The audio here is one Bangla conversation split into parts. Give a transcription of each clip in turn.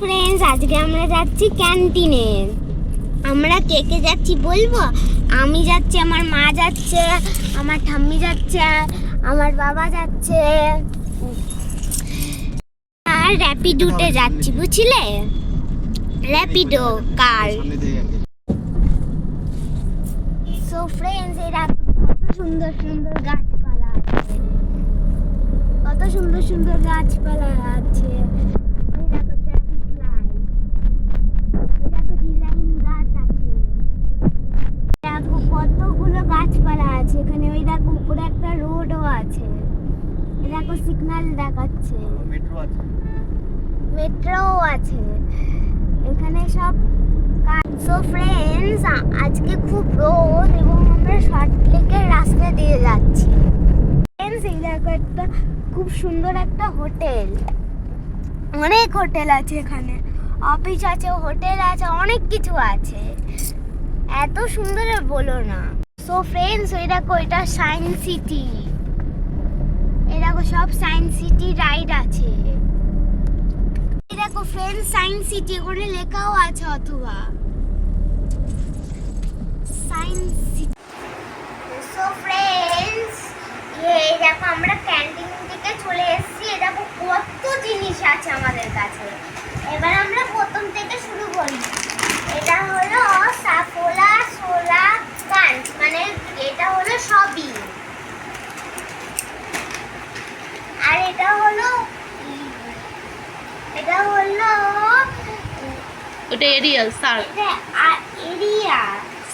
ফ্রেন্ডস আজকে আমরা যাচ্ছি ক্যান্টিনে। আমরা কে কে যাচ্ছি বলব? আমি যাচ্ছি, আমার মা যাচ্ছে, আমার ঠাম্মি যাচ্ছে, আমার বাবা যাচ্ছে। আর র্যাপিডোতে যাচ্ছি, বুঝলে? র্যাপিডো কার সো ফ্রেন্ডস এরা কত সুন্দর সুন্দর গাছপালা আছে। কত সুন্দর সুন্দর গাছপালা আছে এই দেখো ট্রাফিক লাইট এই দেখো ডিজাইন গাছ আছে দেখো কতগুলো গাছপালা আছে এখানে ওই দেখো উপরে একটা রোডও আছে এই দেখো সিগন্যাল দেখাচ্ছে। মেট্রো আছে। এখানে সব সো ফ্রেন্ডস আজকে খুব রোদ এবং আমরা শর্ট লেকের রাস্তা দিয়ে যাচ্ছি। ফ্রেন্ডস এই দেখো একটা খুব সুন্দর একটা হোটেল। অনেক হোটেল আছে এখানে। অফিস আছে হোটেল আছে অনেক কিছু আছে। এত সুন্দর বলো না। সো ফ্রেন্ডস ওই দেখো এটা সায়েন্স সিটি দেখো, সব সায়েন্স সিটি রাইড আছে। দেখো ফ্রেন্ডস সায়েন্স সিটি ওখানে লেখাও আছে অথবা। Science city. সো ফ্রেন্ডস এই দেখো, আমরা ক্যান্টিন থেকে চলে এসেছি। এই দেখো, কত জিনিস আছে আমাদের কাছে। এবার আমরা প্রথম থেকে শুরু করি এটা হলো সাফোলা সোলা কান্ট মানে এটা হলো সবই আর এটা হলো এটা হলো ওটা এরিয়াল সার। এরিয়া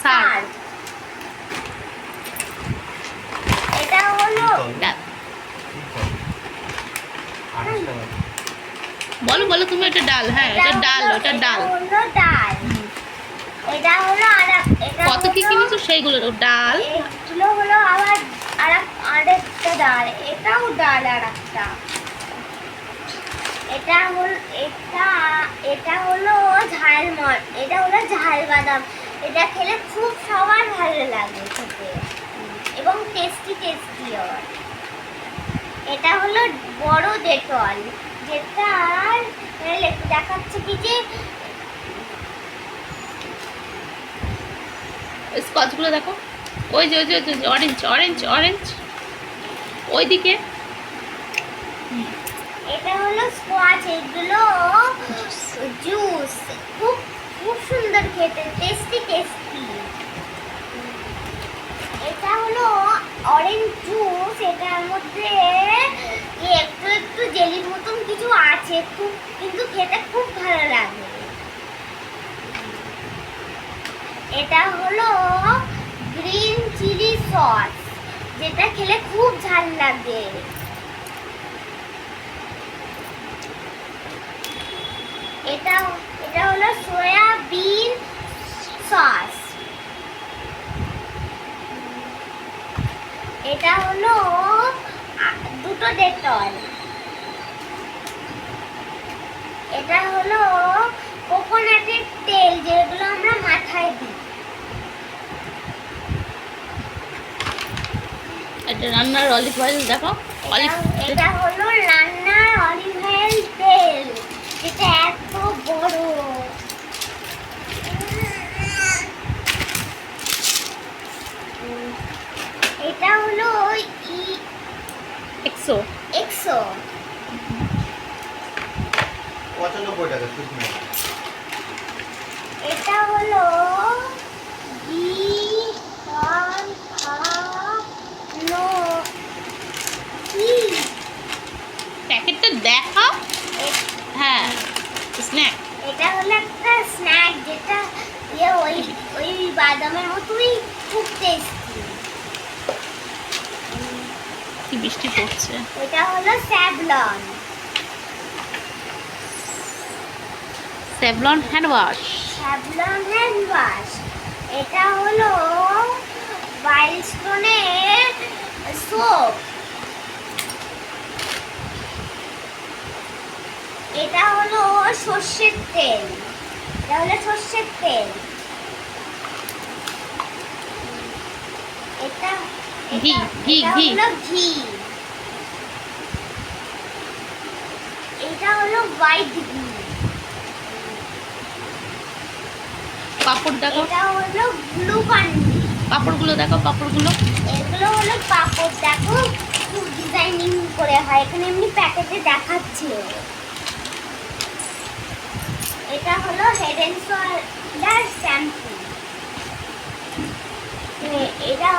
সার। এটা হলো বলো। বলো তুমি এটা ডাল হ্যাঁ এটা ডাল হলো- ওটা ডাল। ডাল। এটা হলো আর কত কি কিনেছো? সেইগুলো ডাল। এগুলো হলো আবার আর আরেকটা ডাল। এটাও ডাল আর একটা। এটা হল, এটা এটা হলো ঝাল মর এটা হলো ঝাল বাদাম। এটা খেলে খুব সবার ভালো লাগে খেতে। এবং টেস্টি টেস্টিও এটা হলো বড় ডেটল, যেটা দেখাচ্ছে কি যে স্কচগুলো দেখো। ওই যে ওই যে অরেঞ্জ অরেঞ্জ অরেঞ্জ ওইদিকে এটা হলো স্কোয়াচ এগুলো জুস খুব খুব সুন্দর খেতে টেস্টি টেস্টি এটা হলো অরেঞ্জ জুস এটার মধ্যে একটু একটু জেলির মতন কিছু আছে, খুব, কিন্তু খেতে খুব ভালো লাগে। এটা হলো গ্রিন চিলি সস যেটা খেলে খুব ঝাল লাগে। এটা এটা হলো সয়াবিন সস। এটা হলো দুটো ডেটল এটা হলো কোকোনাটের তেল যেগুলো আমরা মাথায় দিই। এটা রান্নার অলিভ অয়েল দেখো। এটা- হলো রান্নার অলিভ অয়েল তেল। যেটা এত বড়। এটা হলো ই একশো এক্সো। পঁচানব্বই টাকা এটা হলো প্যাকেটটা দেখাও। হ্যাঁ স্ন্যাক এটা হলো একটা স্ন্যাক যেটা ইয়ে ওই ওই বাদামের মতোই খুব টেস্টি কি বৃষ্টি পড়ছে? এটা হলো Savlon. Savlon hand wash Savlon hand wash এটা হলো ওয়াইল্ডস্টোনের সোপ এটা হলো সর্ষের তেল। এটা হলো সর্ষের তেল। এটা ঘি, এটা- ঘি, ঘি। হলো ঘি। এটা হলো হোয়াইট ঘি। পাপড় দেখো এটা হলো ব্লু পাপড়গুলো দেখো পাপড়গুলো। এগুলো হলো পাপড়। দেখো খুব ডিজাইনিং করে হয়। এখানে এমনি প্যাকেটে দেখাচ্ছিল এটা হলো হেড এন্ড শোল্ডার শ্যাম্পু এটা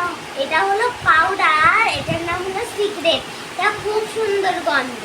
এটা হলো পাউডার এটার নাম হলো সিক্রেট এটা খুব সুন্দর গন্ধ।